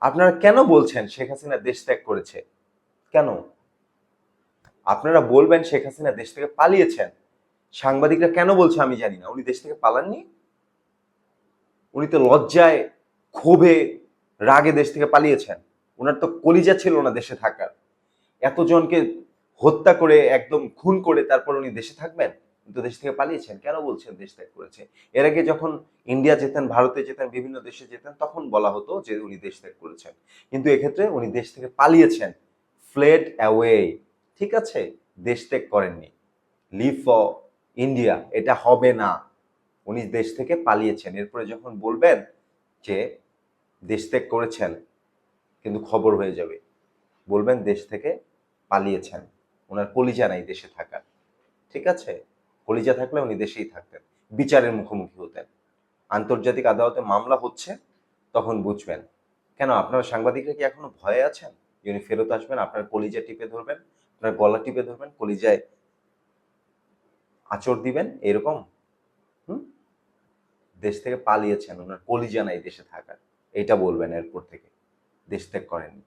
আপনারা কেন বলছেন শেখ হাসিনা দেশ ত্যাগ করেছে? কেন? আপনারা বলবেন শেখ হাসিনা দেশ থেকে পালিয়েছেন। সাংবাদিকরা কেন বলছে আমি জানি না। উনি দেশ থেকে পালাননি? উনি তো লজ্জায়, ক্ষোভে, রাগে দেশ থেকে পালিয়েছেন। ওনার তো কলিজা ছিল না দেশে থাকার। এতজনকে হত্যা করে, একদম খুন করে তারপর উনি দেশে থাকবেন? উনি তো দেশ থেকে পালিয়েছেন, কেন বলছেন দেশ ত্যাগ করেছে? এর আগে যখন ইন্ডিয়া যেতেন, ভারতে যেতেন, বিভিন্ন দেশে যেতেন, তখন বলা হতো যে উনি দেশ ত্যাগ করেছেন। কিন্তু এক্ষেত্রে উনি দেশ থেকে পালিয়েছেন। ফ্লেড অ্যাওয়ে ঠিক আছে, দেশ ত্যাগ করেননি। লিভ ফর ইন্ডিয়া এটা হবে না। উনি দেশ থেকে পালিয়েছেন। এরপরে যখন বলবেন যে দেশ ত্যাগ করেছেন, কিন্তু খবর হয়ে যাবে। বলবেন দেশ থেকে পালিয়েছেন। ওনার কলিজা নাই দেশে থাকার। ঠিক আছে? কলিজা থাকলে উনি দেশেই থাকতেন, বিচারের মুখোমুখি হতেন। আন্তর্জাতিক আদালতে মামলা হচ্ছে, তখন বুঝবেন। কেন, আপনার সাংবাদিকরা কি এখনও ভয়ে আছেন? উনি ফেরত আসবেন, আপনার কলিজা টিপে ধরবেন, আপনার গলা টিপে ধরবেন, কলিজায় আচর দিবেন, এরকম? হুম? দেশ থেকে পালিয়েছেন, ওনার কলিজা নাই দেশে থাকার। এইটা বলবেন এরপর থেকে। দেশ ত্যাগ করেননি।